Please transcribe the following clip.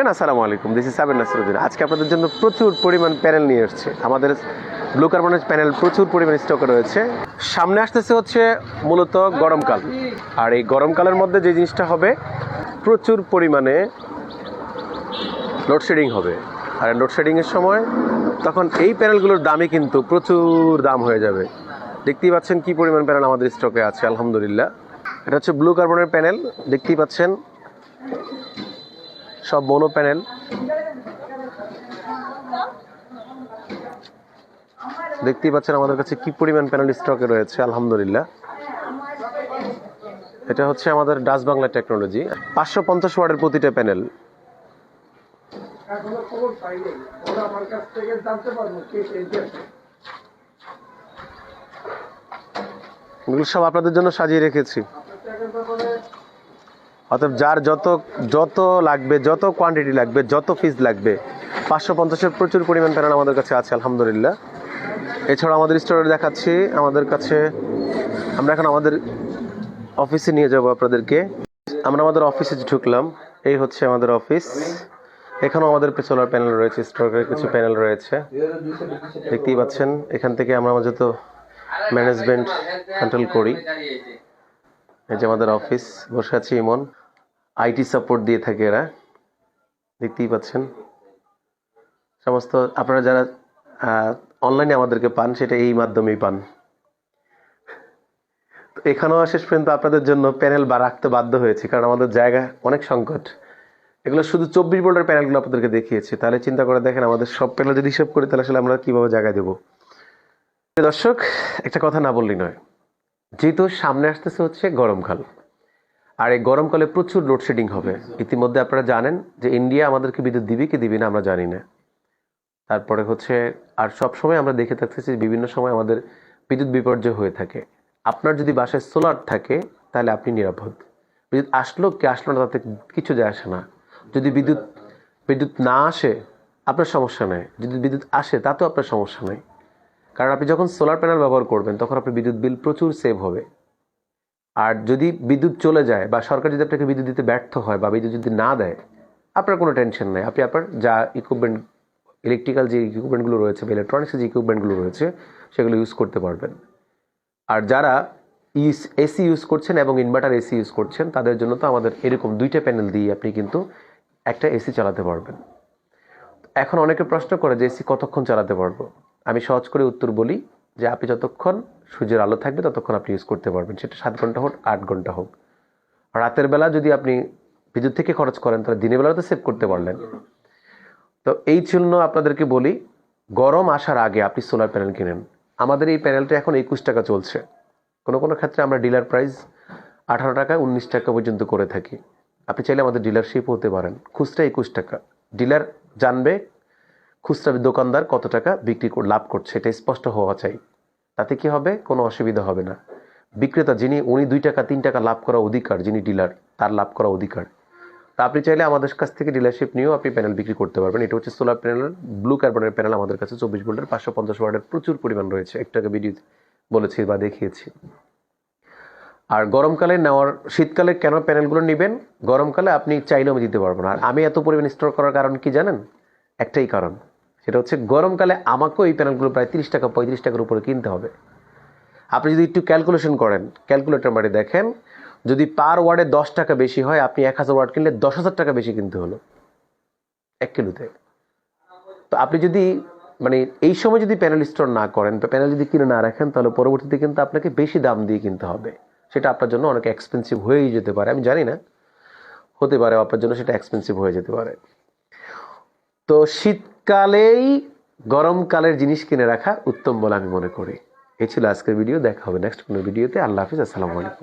আসসালামু আলাইকুম। This is Saber Nasruddin. আজকে আপনাদের জন্য প্রচুর পরিমাণ প্যানেল নিয়ে এসছে। আমাদের ব্লু কার্বনের প্যানেল প্রচুর পরিমাণ স্টকে রয়েছে। সামনে আসতেছে হচ্ছে মূলত গরমকাল। আর এই গরমকালের মধ্যে যে জিনিসটা হবে, প্রচুর পরিমাণে লোডশেডিং হবে। আর লোডশেডিংয়ের সময় তখন এই প্যানেলগুলোর দামই কিন্তু প্রচুর দাম হয়ে যাবে। দেখতেই পাচ্ছেন কি পরিমাণ প্যানেল আমাদের স্টকে আছে, আলহামদুলিল্লাহ। এটা হচ্ছে ব্লু কার্বনের প্যানেল। দেখতেই পাচ্ছেন সব মনো প্যানেল। দেখতেই পাচ্ছেন আমাদের কাছে কি পরিমাণ প্যানেল স্টকে রয়েছে, আলহামদুলিল্লাহ। এটা হচ্ছে আমাদের ডাচ বাংলা টেকনোলজি। পাঁচশো পঞ্চাশ ওয়ার্ডের প্রতিটা প্যানেল। এগুলো সব আপনাদের জন্য সাজিয়ে রেখেছি। অতএব যার যত যত লাগবে, যত কোয়ান্টিটি লাগবে, যত পিস লাগবে, পাঁচশো পঞ্চাশের প্রচুর পরিমাণ প্যানেল আমাদের কাছে আছে, আলহামদুলিল্লাহ। এছাড়া আমাদের স্টোরে দেখাচ্ছি, আমাদের কাছে, আমরা এখন আমাদের অফিসে নিয়ে যাব আপনাদেরকে। আমরা আমাদের অফিসে ঢুকলাম, এই হচ্ছে আমাদের অফিস এখানেও আমাদের সোলার প্যানেল রয়েছে স্টকের কিছু প্যানেল রয়েছে। দেখতেই পাচ্ছেন, এখান থেকে আমরা আমাদের যত ম্যানেজমেন্ট কন্ট্রোল করি। এই যে আমাদের অফিস বসে আছি ইমন। আইটি সাপোর্ট দিয়ে থাকে এরা। দেখতেই পাচ্ছেন। সমস্ত আপনারা যারা অনলাইনে আমাদেরকে পান, সেটা এই মাধ্যমেই পান। তো এখানেও শেষ পর্যন্ত আপনাদের জন্য প্যানেল বা রাখতে বাধ্য হয়েছে, কারণ আমাদের জায়গা অনেক সংকট। এগুলো শুধু চব্বিশ ভোল্টের প্যানেলগুলো আপনাদেরকে দেখিয়েছি। তাহলে চিন্তা করে দেখেন, আমাদের সব প্যানেল যদি হিসাব করি, তাহলে আসলে আমরা কীভাবে জায়গা দেবো? দর্শক, একটা কথা না বললেই নয়। যেহেতু সামনে আসতেছে হচ্ছে গরমকাল আর এই গরমকালে প্রচুর লোডশেডিং হবে। ইতিমধ্যে আপনারা জানেন যে ইন্ডিয়া আমাদেরকে বিদ্যুৎ দিবে কি দিবে না আমরা জানি না। তারপরে হচ্ছে, আর সব সময় আমরা দেখে থাকতেছি বিভিন্ন সময় আমাদের বিদ্যুৎ বিপর্যয় হয়ে থাকে। আপনার যদি বাসায় সোলার থাকে, তাহলে আপনি নিরাপদ। বিদ্যুৎ আসলো কি আসলো না তাতে কিছু যায় আসে না। যদি বিদ্যুৎ বিদ্যুৎ না আসে, আপনার সমস্যা নেই। যদি বিদ্যুৎ আসে, তাতেও আপনার সমস্যা নেই। কারণ আপনি যখন সোলার প্যানেল ব্যবহার করবেন, তখন আপনার বিদ্যুৎ বিল প্রচুর সেভ হবে। আর যদি বিদ্যুৎ চলে যায় বা সরকার যদি আপনাকে বিদ্যুৎ দিতে ব্যর্থ হয় বা বিদ্যুৎ যদি না দেয়, আপনার কোনো টেনশন নেই। আপনি আপনার যা ইকুইপমেন্ট ইলেকট্রিক্যাল যে ইকুইপমেন্টগুলো রয়েছে বা ইলেকট্রনিক্সের যে ইকুইপমেন্টগুলো রয়েছে, সেগুলো ইউজ করতে পারবেন। আর যারা ইউস এসি ইউজ করছেন এবং ইনভার্টার এসি ইউজ করছেন, তাদের জন্য তো আমাদের এরকম দুইটা প্যানেল দিয়ে আপনি কিন্তু একটা এসি চালাতে পারবেন। এখন অনেকে প্রশ্ন করে যে এসি কতক্ষণ চালাতে পারব? আমি সহজ করে উত্তর বলি যে আপনি যতক্ষণ সূর্যের আলো থাকবে ততক্ষণ আপনি ইউজ করতে পারবেন। সেটা সাত ঘণ্টা হোক, আট ঘণ্টা হোক। রাতের বেলা যদি আপনি বিদ্যুৎ থেকে খরচ করেন, তাহলে দিনের বেলা তো সেভ করতে পারলেন। তো এই জন্য আপনাদেরকে বলি, গরম আসার আগে আপনি সোলার প্যানেল কিনেন। আমাদের এই প্যানেলটা এখন একুশ টাকা চলছে। কোনো কোনো ক্ষেত্রে আমরা ডিলার প্রাইস আঠারো টাকা, উনিশ টাকা পর্যন্ত করে থাকি। আপনি চাইলে আমাদের ডিলারশিপ হতে পারেন। খুচরা একুশ টাকা। ডিলার জানবে খুচরা দোকানদার কত টাকা বিক্রি কর- লাভ করছে, এটা স্পষ্ট হওয়া চাই। তাতে কি হবে? কোনো অসুবিধা হবে না। বিক্রেতা যিনি, উনি দুই টাকা, তিন টাকা লাভ করা অধিকার, যিনি ডিলার, তার লাভ করা অধিকার। তা আপনি চাইলে আমাদের কাছ থেকে ডিলারশিপ নিয়েও আপনি প্যানেল বিক্রি করতে পারবেন। এটা হচ্ছে সোলার প্যানেল ব্লু কার্বনের প্যানেল আমাদের কাছে চব্বিশ ভোল্টের, পাঁচশো পঞ্চাশ ওয়ার্ডের প্রচুর পরিমাণ রয়েছে। একটাকে ভিডিও বলেছি বা দেখিয়েছি। আর গরমকালে নেওয়ার, শীতকালে কেন প্যানেলগুলো নেবেন? গরমকালে আপনি চাইলেও আমি দিতে পারব না। আর আমি এত পরিমাণ স্টোর করার কারণ কি জানেন? একটাই কারণ। সেটা হচ্ছে গরমকালে আমাকেও এই প্যানেলগুলো প্রায় তিরিশ টাকা, পঁয়ত্রিশ টাকার উপরে কিনতে হবে। আপনি যদি একটু ক্যালকুলেশন করেন ক্যালকুলেটর মারে দেখেন, যদি পার ওয়ার্ডে দশ টাকা বেশি হয়, আপনি এক হাজার ওয়ার্ড কিনলে দশ হাজার টাকা বেশি কিনতে হলো। এক কিলোতে। তো আপনি যদি মানে এই সময় যদি প্যানেল স্টোর না করেন, বা প্যানেল যদি কিনে না রাখেন, তাহলে পরবর্তীতে কিন্তু আপনাকে বেশি দাম দিয়ে কিনতে হবে। সেটা আপনার জন্য অনেক এক্সপেন্সিভ হয়েই যেতে পারে, আমি জানি না। হতে পারে, আপনার জন্য সেটা এক্সপেন্সিভ হয়ে যেতে পারে। তো শীতকালেই গরমকালের জিনিস কিনে রাখা উত্তম বলে আমি মনে করি। এই ছিল আজকের ভিডিও, দেখা হবে নেক্সট কোনো ভিডিওতে। আল্লাহ হাফিজ, আসসালামু আলাইকুম।